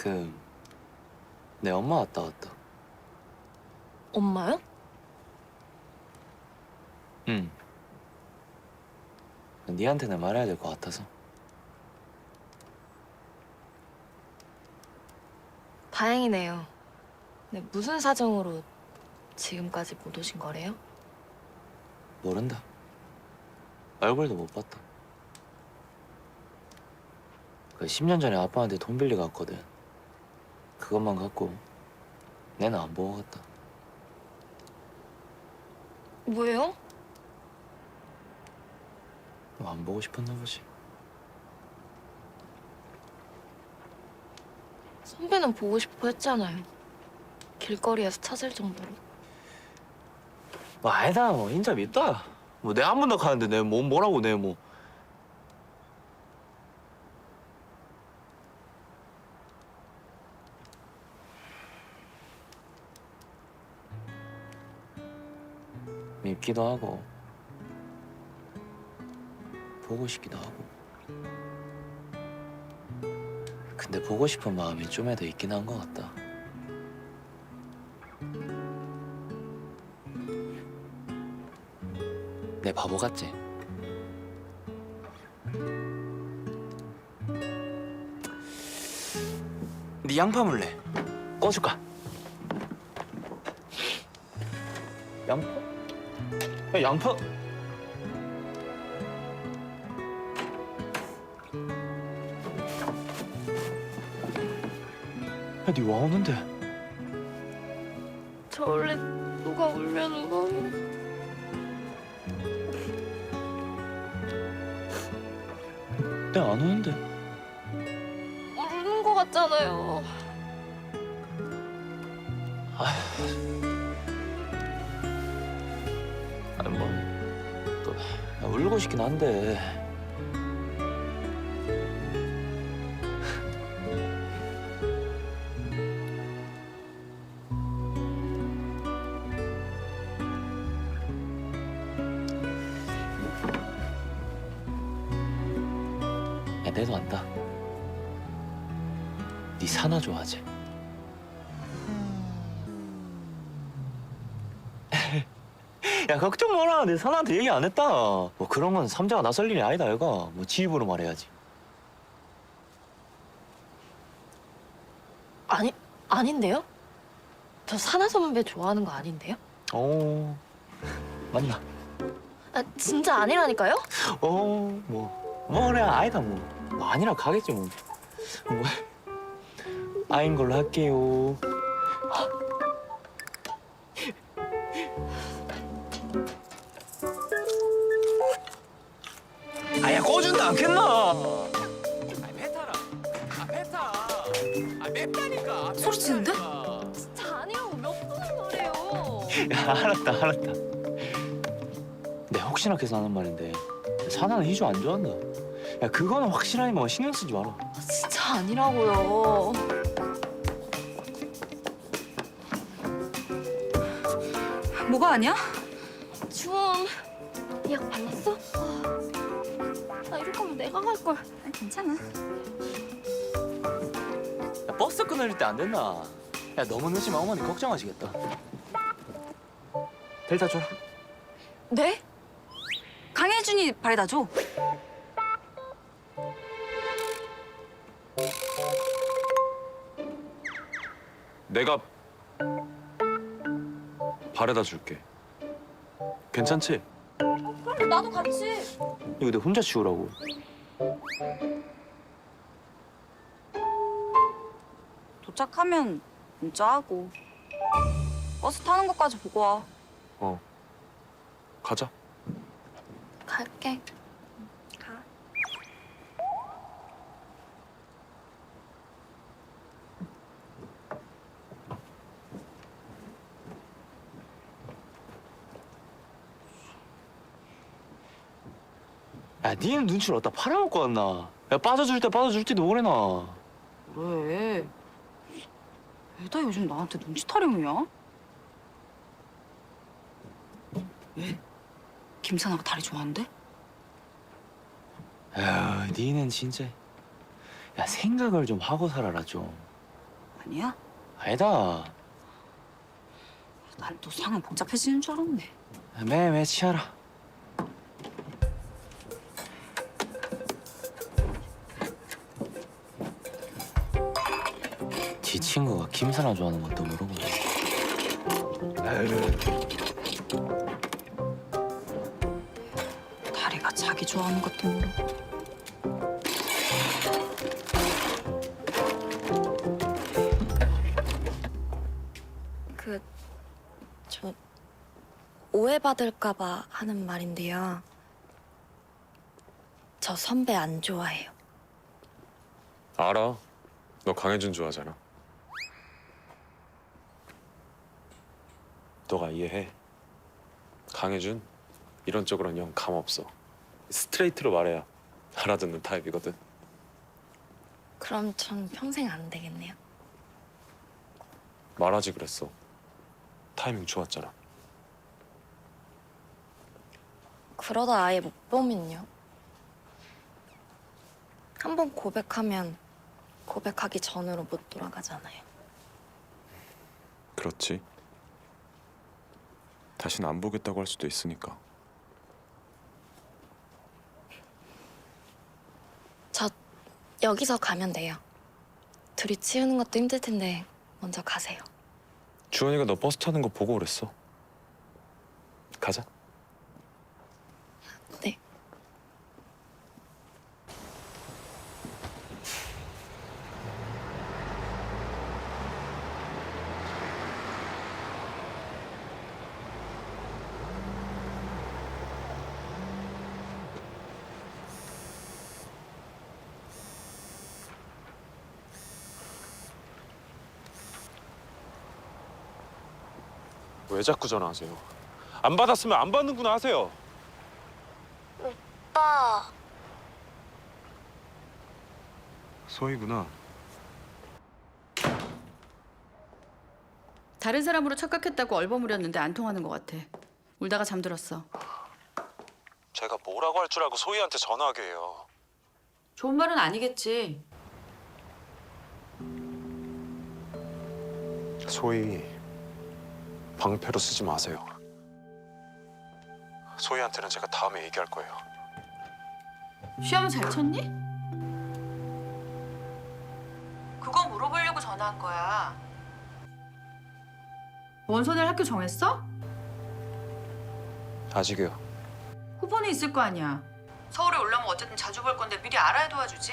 그, 내 엄마 왔다 왔다. 엄마요? 응. 니한테는 말해야 될 것 같아서. 다행이네요. 네, 무슨 사정으로 지금까지 못 오신 거래요? 모른다. 얼굴도 못 봤다. 그 10년 전에 아빠한테 돈 빌려 갔거든. 그것만 갖고 내는 안 보고 갔다. 왜요? 뭐안 보고 싶었나 보지. 선배는 보고 싶어 했잖아요. 길거리에서 찾을 정도로. 뭐 아니다 뭐 인자 믿다. 뭐내한번더 가는데 내 뭐 뭐라고 내 뭐. 밉기도 하고 보고 싶기도 하고 근데 보고 싶은 마음이 좀에도 있긴 한 것 같다 내 바보 같지? 네 양파 물래 꺼줄까? 양파? 야 양파 야니 와 오는데 저 원래 누가 울면 울어요. 내가 안 오는데 우는 거 같잖아요. 울고 싶긴 한데 마라 내 사나한테 얘기 안 했다. 뭐 그런 건 삼자가 나설 일이 아니다 얘가. 뭐 지 입으로 말해야지. 아니, 아닌데요? 저 사나 선배 좋아하는 거 아닌데요? 어. 맞나? 아, 진짜 아니라니까요? 어 뭐. 뭐 그래 아니다 뭐, 뭐 아니라 가겠지 뭐. 뭐. 아인 걸로 할게요 꺼준다 않겠나 아 뱉어라 아 뱉어 아 뱉다니까 소리 치는데? 진짜 아니라고 몇 번을 말해요. 야, 알았다, 알았다. 내 혹시나 해서 하는 말인데 사나는 희주 안 좋아한다. 야, 그거는 확실하니 뭐 신경 쓰지 마라. 아, 진짜 아니라고요. 뭐가 아니야? 거면 내가 갈 걸. 아, 괜찮아. 야, 버스 끊을 때 안 됐나? 야, 너무 늦으면 어머니 걱정하시겠다. 델타 줘라. 네? 강혜준이 바래다 줘. 내가 바래다 줄게. 괜찮지? 그럼 나도 같이. 이거 내 혼자 치우라고. 도착하면 문자하고. 버스 타는 것까지 보고 와. 어. 가자. 갈게. 야, 니는 눈치를 어디다 팔아먹고 왔나? 야, 빠져줄 때 빠져줄지도 모르나. 그래. 왜다 요즘 나한테 눈치 타령이야? 왜? 김사나가 다리 좋아한대? 야, 니는 진짜. 야, 생각을 좀 하고 살아라, 좀. 아니야? 아니다. 난 또 상황 복잡해지는 줄 알았네. 매매 치아라. 김사나 좋아하는 것도 모르고. 다리가 자기 좋아하는 것도 모르고. 그, 저, 오해받을까 봐 하는 말인데요. 저 선배 안 좋아해요. 알아. 너 강혜준 좋아하잖아. 너가 이해해. 강혜준 이런 쪽으로는 영 감 없어. 스트레이트로 말해야 알아듣는 타입이거든. 그럼 전 평생 안 되겠네요. 말하지 그랬어. 타이밍 좋았잖아. 그러다 아예 못 보면요. 한 번 고백하면 고백하기 전으로 못 돌아가잖아요. 그렇지. 다시는 안 보겠다고 할 수도 있으니까. 저 여기서 가면 돼요. 둘이 치우는 것도 힘들 텐데 먼저 가세요. 주원이가 너 버스 타는 거 보고 그랬어. 가자. 네. 왜 자꾸 전화하세요? 안 받았으면 안 받는구나 하세요. 오빠. 소희구나. 다른 사람으로 착각했다고 얼버무렸는데 안 통하는 것 같아. 울다가 잠들었어. 제가 뭐라고 할 줄 알고 소희한테 전화하게 해요. 좋은 말은 아니겠지. 소희 방패로 쓰지 마세요. 소희한테는 제가 다음에 얘기할 거예요. 시험 잘 쳤니? 그거 물어보려고 전화한 거야. 원서낼 학교 정했어? 아직이요. 후보는 있을 거 아니야. 서울에 올라오면 어쨌든 자주 볼 건데 미리 알아야 도와주지.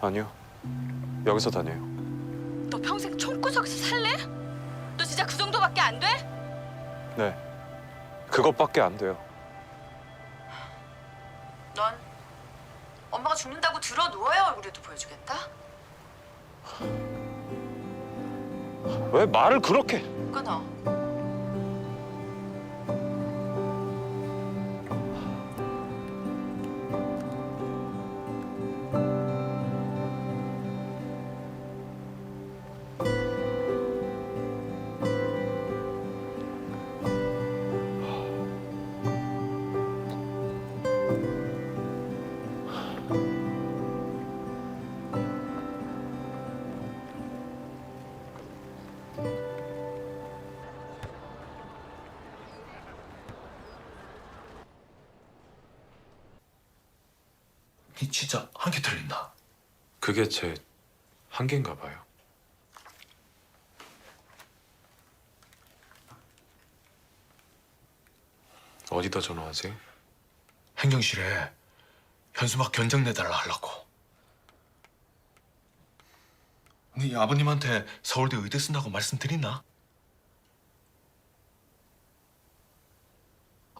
아니요. 여기서 다녀요. 너 평생 총구석에서 살래? 너 진짜 그 정도밖에 안 돼? 네. 그것밖에 안 돼요. 넌 엄마가 죽는다고 들어 누워야 얼굴에도 보여주겠다. 왜 말을 그렇게? 끊어. 니 진짜 한 개 틀린다. 그게 제 한계인가 봐요. 어디다 전화하세요? 행정실에 현수막 견적 내달라 하려고. 네 아버님한테 서울대 의대 쓴다고 말씀드렸나?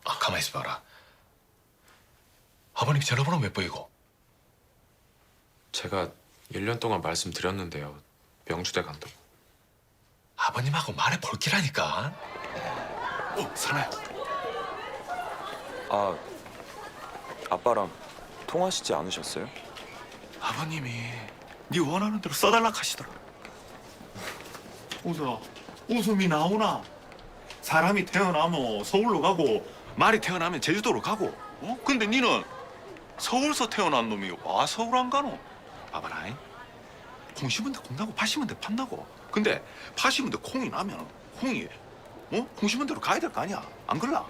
아, 가만히 있어봐라. 아버님 전화번호 몇 번이고? 제가 1년 동안 말씀드렸는데요. 명주대 간다고. 아버님하고 말해 볼 기라니까. 어, 사나야. 아, 아빠랑 통화하시지 않으셨어요? 아버님이 네 원하는 대로 써달라 하시더라. 웃어. 웃음이 나오나? 사람이 태어나면 서울로 가고 말이 태어나면 제주도로 가고. 어? 근데 니는 서울서 태어난 놈이 와 서울 안 가노? 봐봐라. 잉? 콩 심은 데 콩 나고 팥 심은 데 팥 나고 근데 팥 심은 데 콩이 나면 콩이 어? 콩 심은 대로 가야 될 거 아니야 안 그럴라?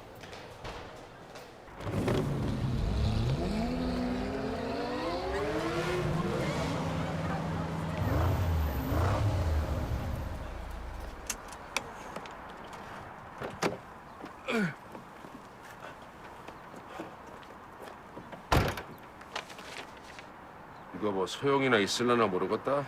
소용이나 있을려나 모르겠다.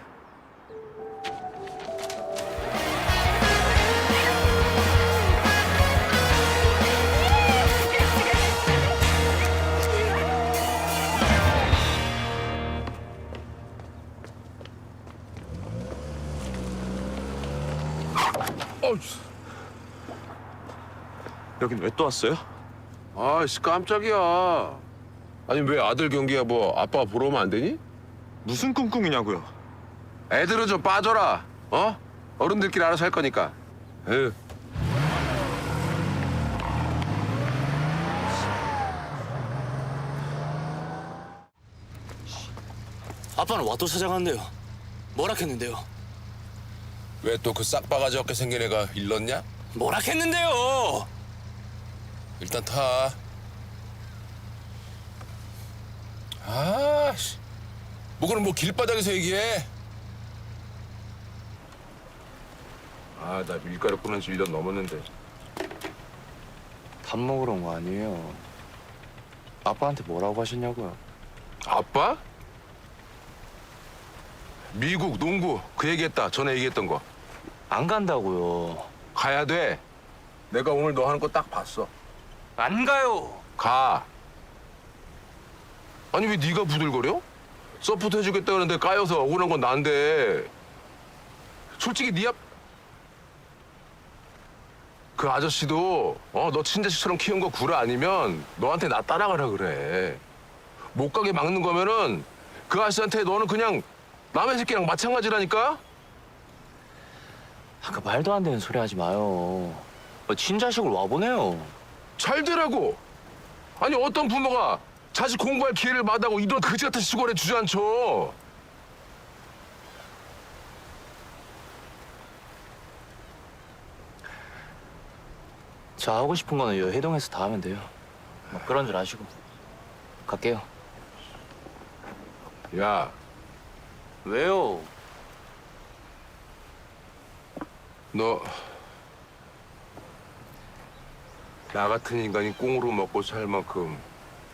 여긴 왜 또 왔어요? 아씨 깜짝이야. 아니 왜 아들 경기야 뭐 아빠가 보러 오면 안 되니? 무슨 꿍꿍이냐고요? 애들은 좀 빠져라. 어? 어른들끼리 알아서 할 거니까. 에휴. 아빠는 와또 찾아갔는데요. 뭐라 했는데요? 왜 또 그 싹바가지 없게 생긴 애가 일렀냐? 뭐라 했는데요? 일단 타. 아, 씨. 뭐 그럼 뭐 길바닥에서 얘기해. 아, 나 밀가루 끊은 지 1년 넘었는데. 밥 먹으러 온 거 아니에요. 아빠한테 뭐라고 하셨냐고요? 아빠? 미국 농구 그 얘기했다. 전에 얘기했던 거. 안 간다고요. 가야 돼. 내가 오늘 너 하는 거 딱 봤어. 안 가요. 가. 아니 왜 네가 부들거려? 서포트 해주겠다 그러는데 까여서 억울한 건 난데. 솔직히 네 앞... 그 아저씨도 어, 너 친자식처럼 키운 거 구라 아니면 너한테 나 따라가라 그래. 못 가게 막는 거면은 그 아저씨한테 너는 그냥 남의 새끼랑 마찬가지라니까? 아까 말도 안 되는 소리 하지 마요. 어, 친자식을 와보네요. 잘 되라고. 아니 어떤 부모가 자식 공부할 기회를 마다고 이런 그지 같은 시골에 주저앉혀. 저 하고 싶은 거는 여 해동해서 다 하면 돼요. 뭐 그런 줄 아시고. 갈게요. 야, 왜요? 너 나 같은 인간이 꽁으로 먹고 살 만큼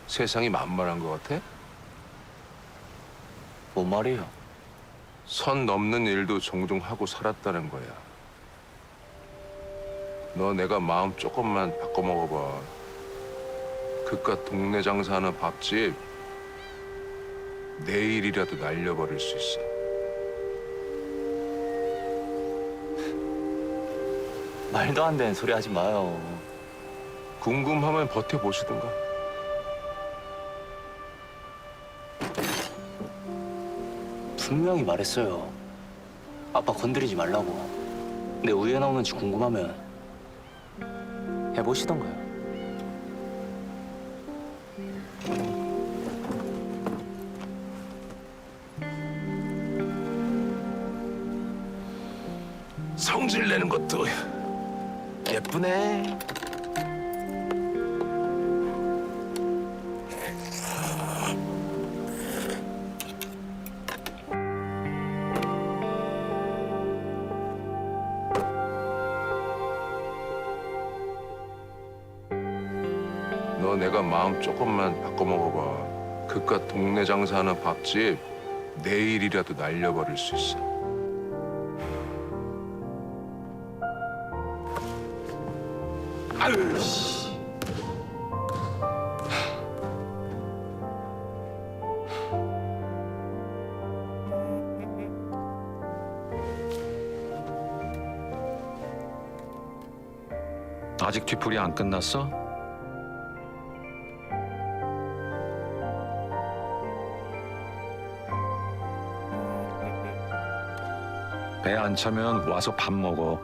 세상이 만만한 것 같아? 뭔 말이에요? 선 넘는 일도 종종 하고 살았다는 거야. 너 내가 마음 조금만 바꿔 먹어봐. 그깟 동네 장사하는 밥집 내일이라도 날려버릴 수 있어. 말도 안 되는 소리 하지 마요. 궁금하면 버텨보시든가. 분명히 말했어요. 아빠 건드리지 말라고. 내 우에 나오는지 궁금하면 해보시던가요. 성질 내는 것도 예쁘네. 너 내가 마음 조금만 바꿔 먹어봐. 그깟 동네 장사하는 밥집 내일이라도 날려버릴 수 있어. 아유 씨. 아직 뒤풀이 안 끝났어? 배 안 차면 와서 밥 먹어.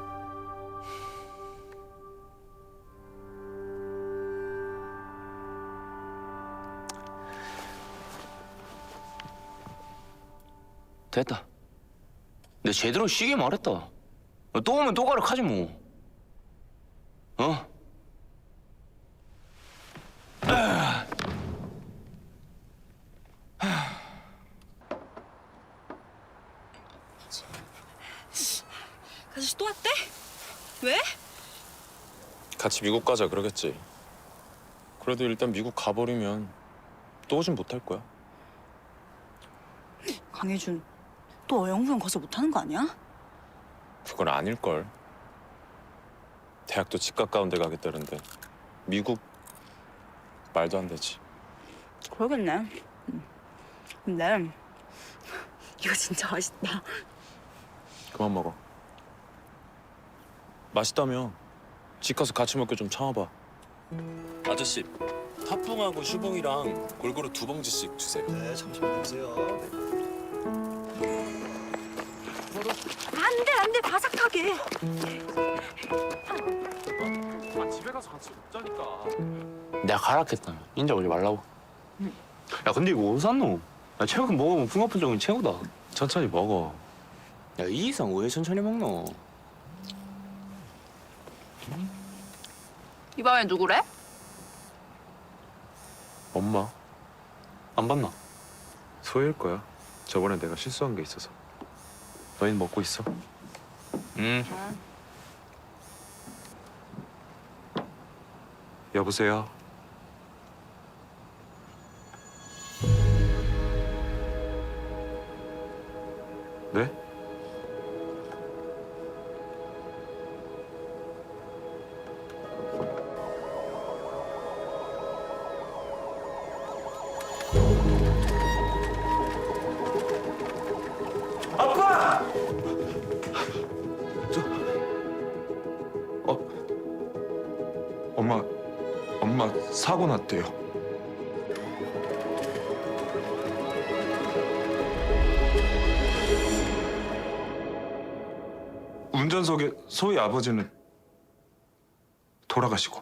됐다. 내 제대로 쉬게 말했다. 또 오면 또 가라 하지 뭐. 어? 아저씨 또 왔대? 왜? 같이 미국 가자 그러겠지. 그래도 일단 미국 가버리면 또 오진 못할 거야. 강혜준, 또 어영부영 거서 못하는 거 아니야? 그건 아닐걸. 대학도 집 가까운 데 가겠다는데 미국 말도 안 되지. 그러겠네. 음. 근데 이거 진짜 맛있다. 그만 먹어. 맛있다며. 집 가서 같이 먹게 좀 참아봐. 아저씨 팥붕하고 슈붕이랑 골고루 두 봉지씩 주세요. 네, 잠시만요 보세요. 안돼 안돼 바삭하게. 아, 집에 가서 같이 먹자니까. 내가 가라했다. 인자 오지 말라고. 야 근데 이거 어디서 샀노? 야 최근 먹으면 붕어풀정이 최고다. 천천히 먹어. 야 이 이상 왜 천천히 먹노? 이 밤에 누구래? 엄마 안 봤나? 소일 거야. 저번에 내가 실수한 게 있어서. 너희는 먹고 있어. 응. 여보세요. 네? 사고 났대요. 운전석에 소희 아버지는 돌아가시고